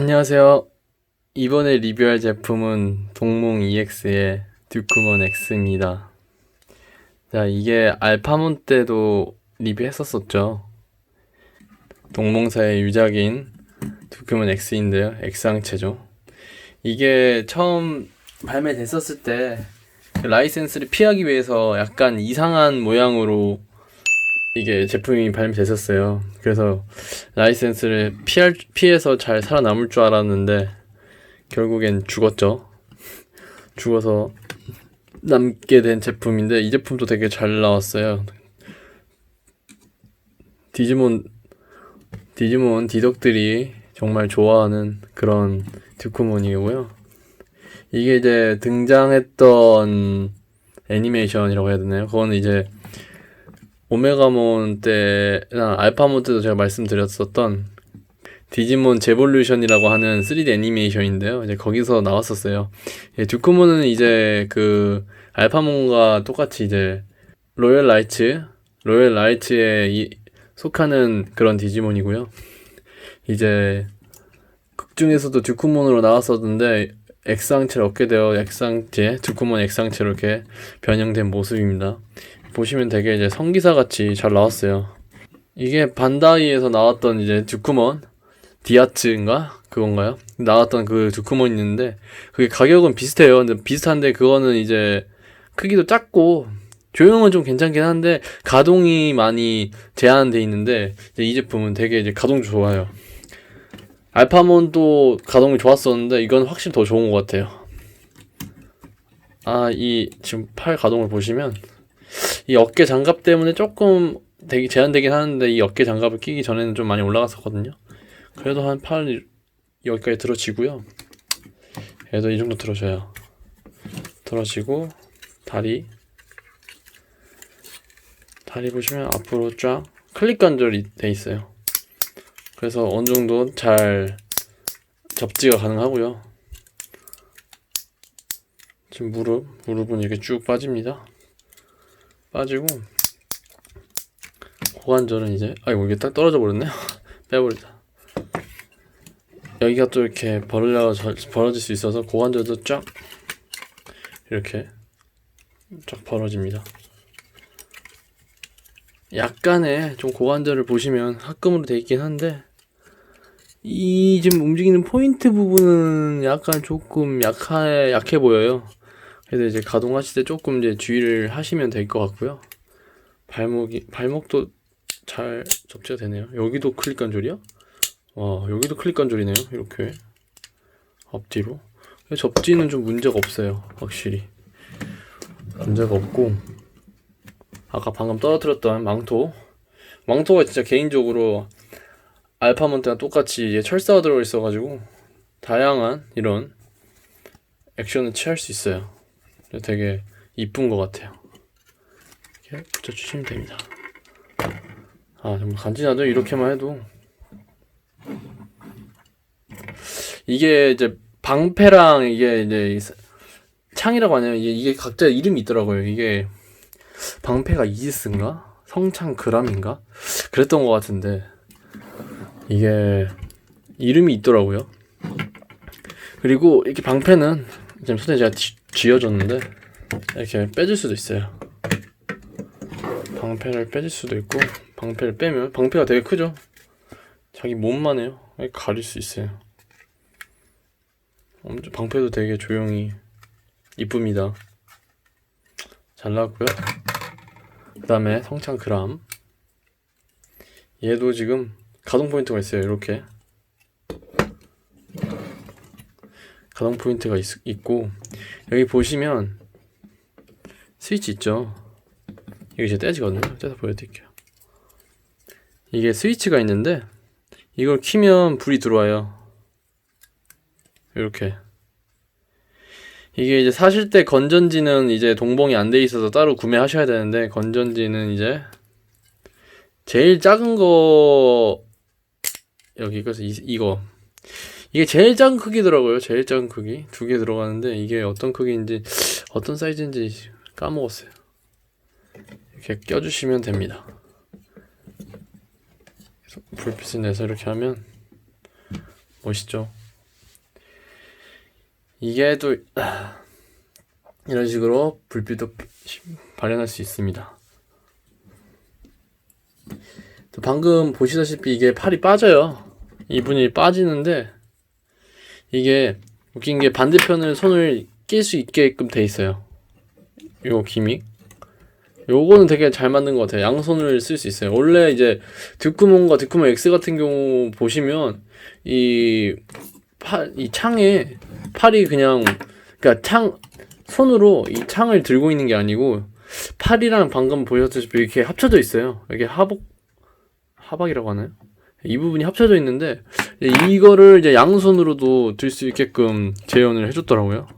안녕하세요. 이번에 리뷰할 제품은 동몽 EX의 듀크몬 X입니다. 자, 이게 알파몬 때도 리뷰했었었죠. 동몽사의 유작인 듀크몬 X인데요. X항체죠. 이게 처음 발매됐었을 때그 라이센스를 피하기 위해서 약간 이상한 모양으로 이게 제품이 발매됐었어요. 그래서 라이센스를 피할, 피해서 잘 살아남을 줄 알았는데 결국엔 죽었죠. 죽어서 남게 된 제품인데 이 제품도 되게 잘 나왔어요. 디지몬 디지몬 디덕들이 정말 좋아하는 그런 듀크몬이고요. 이게 이제 등장했던 애니메이션이라고 해야 되나요? 그거는 이제 오메가몬 때나 알파몬 때도 제가 말씀드렸었던 디지몬 제볼루션이라고 하는 3D 애니메이션인데요. 이제 거기서 나왔었어요. 예, 듀크몬은 이제 그 알파몬과 똑같이 이제 로열 라이츠, 로열 라이츠에 이, 속하는 그런 디지몬이고요. 이제 극 중에서도 듀크몬으로 나왔었는데 X상체를 얻게 되어 X상체, 듀크몬 X상체로 이렇게 변형된 모습입니다. 보시면 되게 이제 성기사 같이 잘 나왔어요. 이게 반다이에서 나왔던 이제 듀크몬 디아츠인가 그건가요? 나왔던 그 듀크몬 있는데 그게 가격은 비슷해요. 근데 비슷한데 그거는 이제 크기도 작고 조형은 좀 괜찮긴 한데 가동이 많이 제한돼 있는데 이 제품은 되게 이제 가동 좋아요. 알파몬도 가동이 좋았었는데 이건 확실히 더 좋은 것 같아요. 아, 이 지금 팔 가동을 보시면 이 어깨 장갑 때문에 조금 되게 제한되긴 하는데 이 어깨 장갑을 끼기 전에는 좀 많이 올라갔었거든요. 그래도 한 팔 여기까지 들어지고요. 얘도 이 정도 들어져요. 들어지고 다리 다리 보시면 앞으로 쫙 클릭 관절이 돼 있어요. 그래서 어느 정도 잘 접지가 가능하고요. 지금 무릎, 무릎은 이렇게 쭉 빠집니다. 빠지고 고관절은 이제 아이고 이게 딱 떨어져 버렸네요. 빼버리자. 여기가 또 이렇게 벌어져 벌어질 수 있어서 고관절도 쫙 이렇게 쫙 벌어집니다. 약간의 좀 고관절을 보시면 합금으로 돼 있긴 한데 이 지금 움직이는 포인트 부분은 약간 조금 약해 약해 보여요. 그래서 이제 가동하실 때 조금 이제 주의를 하시면 될 것 같고요. 발목이 발목도 잘 접지가 되네요. 여기도 클릭 관절이야? 와 여기도 클릭 관절이네요. 이렇게 앞뒤로 접지는 좀 문제가 없어요. 확실히 문제가 없고 아까 방금 떨어뜨렸던 망토 망토가 진짜 개인적으로 알파몬트랑 똑같이 철사가 들어 있어가지고 다양한 이런 액션을 취할 수 있어요. 되게 이쁜 것 같아요. 이렇게 붙여주시면 됩니다. 아 정말 간지나죠? 이렇게만 해도 이게 이제 방패랑 이게 이제 창이라고 하네요. 이게, 이게 각자 이름이 있더라고요. 이게 방패가 이지스인가? 성창 그람인가? 그랬던 것 같은데 이게 이름이 있더라고요. 그리고 이렇게 방패는 지금 손에 제가 쥐 어줬는데 이렇게 빼질 수도 있어요. 방패를 빼질 수도 있고 방패를 빼면 방패가 되게 크죠. 자기 몸만 해요. 가릴 수 있어요. 엄청 방패도 되게 조용히 이쁩니다. 잘 나왔고요. 그 다음에 성창 그람 얘도 지금 가동 포인트가 있어요. 이렇게 가동 포인트가 있, 있고 여기 보시면 스위치 있죠. 이게 이제 떼지거든요. 떼서 보여드릴게요. 이게 스위치가 있는데 이걸 키면 불이 들어와요. 이렇게 이게 이제 사실 때 건전지는 이제 동봉이 안 돼 있어서 따로 구매하셔야 되는데 건전지는 이제 제일 작은 거 여기 그래서 이, 이거 이게 제일 작은 크기더라고요. 제일 작은 크기 두 개 들어가는데 이게 어떤 크기인지 어떤 사이즈인지 까먹었어요. 이렇게 껴주시면 됩니다. 불빛을 내서 이렇게 하면 멋있죠. 이게 또 아, 이런 식으로 불빛도 발현할 수 있습니다. 또 방금 보시다시피 이게 팔이 빠져요. 이분이 빠지는데 이게 웃긴 게 반대편을 손을 낄 수 있게끔 돼 있어요. 요 기믹. 요거는 되게 잘 만든 것 같아요. 양손을 쓸 수 있어요. 원래 이제 듀크몬과 듀크몬 X 같은 경우 보시면 이 팔, 이 창에 팔이 그냥 그러니까 창 손으로 이 창을 들고 있는 게 아니고 팔이랑 방금 보셨다시피 이렇게 합쳐져 있어요. 이게 하복 하박이라고 하나요? 이 부분이 합쳐져 있는데 이거를 이제 양손으로도 들 수 있게끔 재현을 해줬더라고요.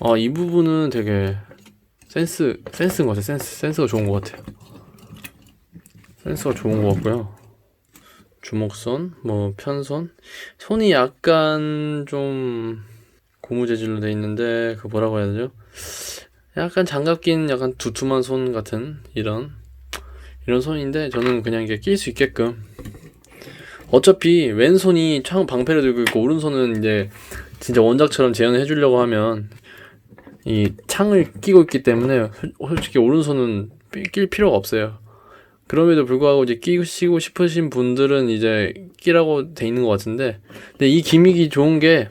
아, 이 부분은 되게 센스 센스인 것 같아요. 센스 센스가 좋은 것 같아요. 센스가 좋은 것 같고요. 주먹손, 뭐 편손, 손이 약간 좀 고무 재질로 돼 있는데 그 뭐라고 해야 되죠? 약간 장갑 낀 약간 두툼한 손 같은 이런 이런 손인데 저는 그냥 이게 낄 수 있게끔 어차피 왼손이 창 방패를 들고 있고 오른손은 이제 진짜 원작처럼 재현해 주려고 하면 이 창을 끼고 있기 때문에 솔- 솔직히 오른손은 삐- 낄 필요가 없어요. 그럼에도 불구하고 이제 끼시고 싶으신 분들은 이제 끼라고 돼 있는 것 같은데 근데 이 기믹이 좋은 게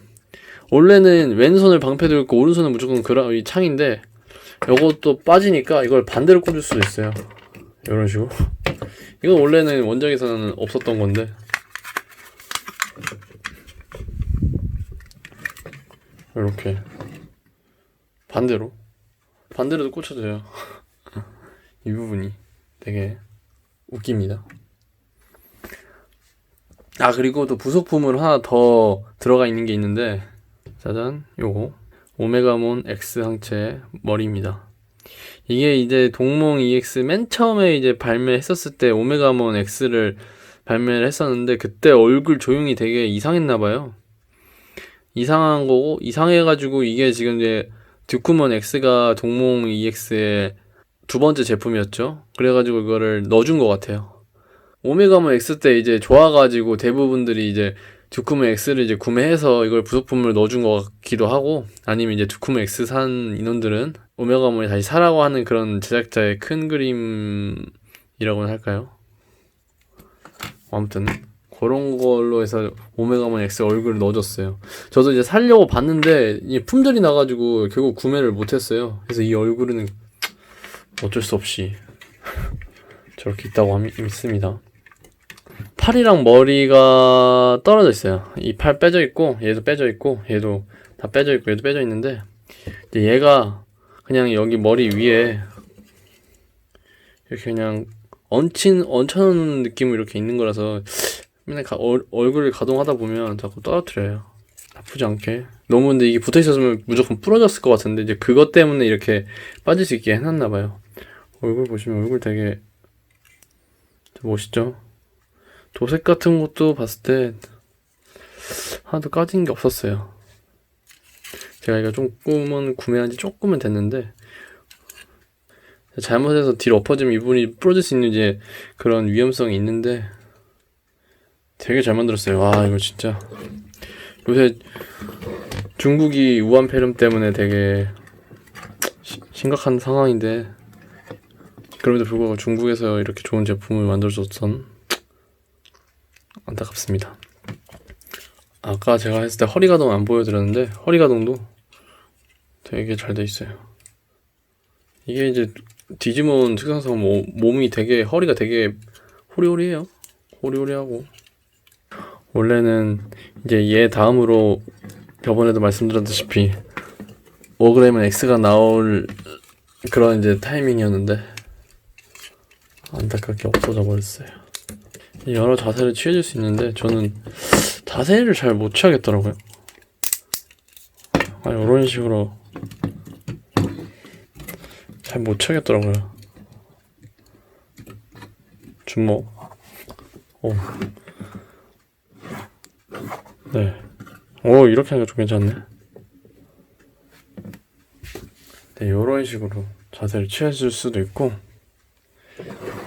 원래는 왼손을 방패 들고 오른손은 무조건 그라 이 창인데 요것도 빠지니까 이걸 반대로 꽂을 수도 있어요. 이런 식으로. 이건 원래는 원작에서는 없었던 건데. 이렇게 반대로 반대로도 꽂혀져요. 이 부분이 되게 웃깁니다. 아 그리고 또 부속품을 하나 더 들어가 있는 게 있는데 짜잔 요거 오메가몬 X 항체 머리입니다. 이게 이제 동몽 EX 맨 처음에 이제 발매했었을 때 오메가몬 X를 발매를 했었는데 그때 얼굴 조형이 되게 이상했나 봐요. 이상한 거고 이상해가지고 이게 지금 이제 듀크몬 X가 동몽 EX의 두 번째 제품이었죠. 그래가지고 이거를 넣어준 것 같아요. 오메가몬 X 때 이제 좋아가지고 대부분들이 이제 듀크몬 X를 이제 구매해서 이걸 부속품을 넣어준 것 같기도 하고 아니면 이제 듀크몬 X 산 인원들은 오메가몬이 다시 사라고 하는 그런 제작자의 큰 그림이라고는 할까요? 아무튼 그런 걸로 해서 오메가몬 X 얼굴을 넣어줬어요. 저도 이제 살려고 봤는데 이 품절이 나가지고 결국 구매를 못했어요. 그래서 이 얼굴은 어쩔 수 없이 저렇게 있다고 함- 있습니다. 팔이랑 머리가 떨어져 있어요. 이 팔 빼져 있고 얘도 빼져 있고 얘도 다 빼져 있고 얘도 빼져 있는데 얘가 그냥 여기 머리 위에 이렇게 그냥 얹힌 얹혀놓은 느낌으로 이렇게 있는 거라서 맨날 가- 얼, 얼굴을 가동하다 보면 자꾸 떨어뜨려요. 나쁘지 않게. 너무 근데 이게 붙어 있었으면 무조건 부러졌을 것 같은데 이제 그것 때문에 이렇게 빠질 수 있게 해놨나 봐요. 얼굴 보시면 얼굴 되게 멋있죠? 도색 같은 것도 봤을 때 하나도 까진 게 없었어요. 제가 이거 조금은 구매한 지 조금은 됐는데 잘못해서 뒤로 엎어지면 이분이 부러질 수 있는 이제 그런 위험성이 있는데 되게 잘 만들었어요. 와 이거 진짜 요새 중국이 우한 폐렴 때문에 되게 시- 심각한 상황인데 그럼에도 불구하고 중국에서 이렇게 좋은 제품을 만들어줬던 안타깝습니다. 아까 제가 했을 때 허리 가동 안 보여드렸는데 허리 가동도 되게 잘 돼 있어요. 이게 이제 디지몬 특성상 뭐, 몸이 되게 허리가 되게 호리호리해요. 호리호리하고 원래는 이제 얘 다음으로 저번에도 말씀드렸다시피 오그램은 X가 나올 그런 이제 타이밍이었는데 안타깝게 없어져 버렸어요. 여러 자세를 취해줄 수 있는데 저는 자세를 잘 못 취하겠더라고요. 아 이런 식으로 잘못 취하겠더라고요. 주먹. 오. 네. 오 이렇게 하니까 좀 괜찮네. 네 이런 식으로 자세를 취해줄 수도 있고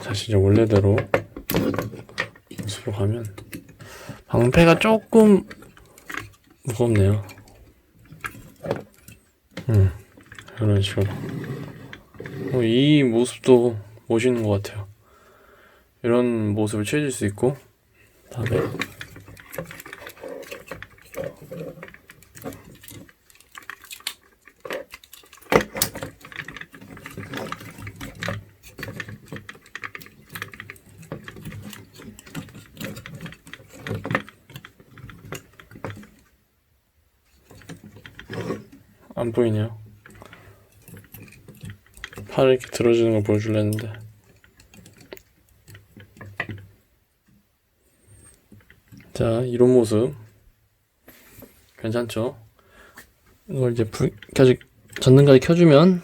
다시 이제 원래대로 모습으로 가면 방패가 조금 무겁네요. 음, 이런 식으로. 어, 이 모습도 멋있는 것 같아요. 이런 모습을 취해줄 수 있고, 다음에 안 보이네요. 팔을 이렇게 들어주는 걸 보여줄려 했는데. 자, 이런 모습. 괜찮죠? 이걸 이제 불까지, 전등까지 켜주면,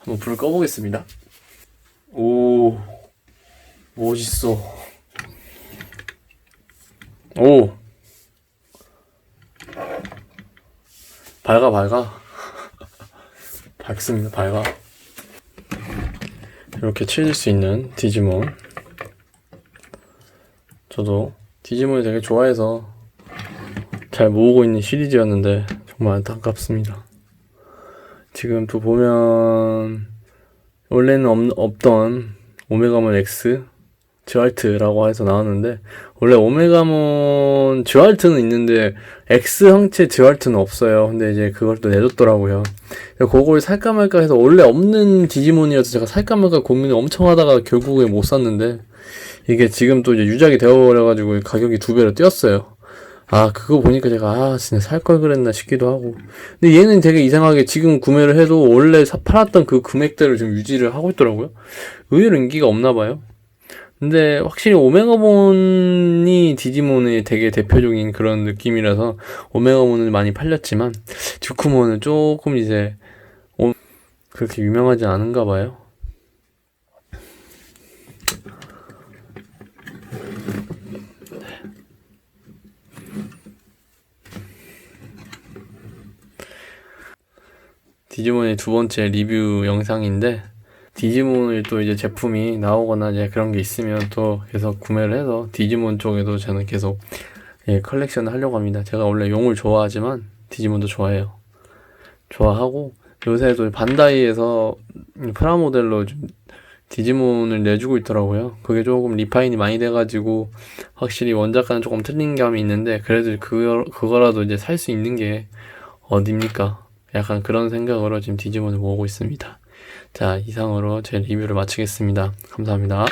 한번 불을 꺼보겠습니다. 오, 멋있어. 오, 밝아, 밝아. 밝습니다, 밝아. 이렇게 칠릴 수 있는 디지몬. 저도 디지몬을 되게 좋아해서 잘 모으고 있는 시리즈였는데 정말 안타깝습니다. 지금 또 보면 원래는 없, 없던 오메가몬 X 듀알트라고 해서 나왔는데 원래 오메가몬 듀알트는 있는데 X 형체 듀알트는 없어요. 근데 이제 그걸 또 내줬더라고요. 그걸 살까 말까 해서 원래 없는 디지몬이어서 제가 살까 말까 고민을 엄청 하다가 결국에 못 샀는데 이게 지금 또 이제 유작이 되어버려가지고 가격이 두 배로 뛰었어요. 아, 그거 보니까 제가, 아, 진짜 살 걸 그랬나 싶기도 하고. 근데 얘는 되게 이상하게 지금 구매를 해도 원래 사, 팔았던 그 금액대를 지금 유지를 하고 있더라고요. 의외로 인기가 없나 봐요. 근데 확실히 오메가몬이 디지몬의 되게 대표적인 그런 느낌이라서 오메가몬은 많이 팔렸지만 듀크몬은 조금 이제 오- 그렇게 유명하지 않은가 봐요. 디지몬의 두 번째 리뷰 영상인데 디지몬을 또 이제 제품이 나오거나 이제 그런 게 있으면 또 계속 구매를 해서 디지몬 쪽에도 저는 계속 예, 컬렉션을 하려고 합니다. 제가 원래 용을 좋아하지만 디지몬도 좋아해요. 좋아하고 요새도 반다이에서 프라모델로 좀 디지몬을 내주고 있더라고요. 그게 조금 리파인이 많이 돼가지고 확실히 원작과는 조금 틀린 감이 있는데 그래도 그거, 그거라도 이제 살 수 있는 게 어딥니까? 약간 그런 생각으로 지금 디지몬을 모으고 있습니다. 자, 이상으로 제 리뷰를 마치겠습니다. 감사합니다.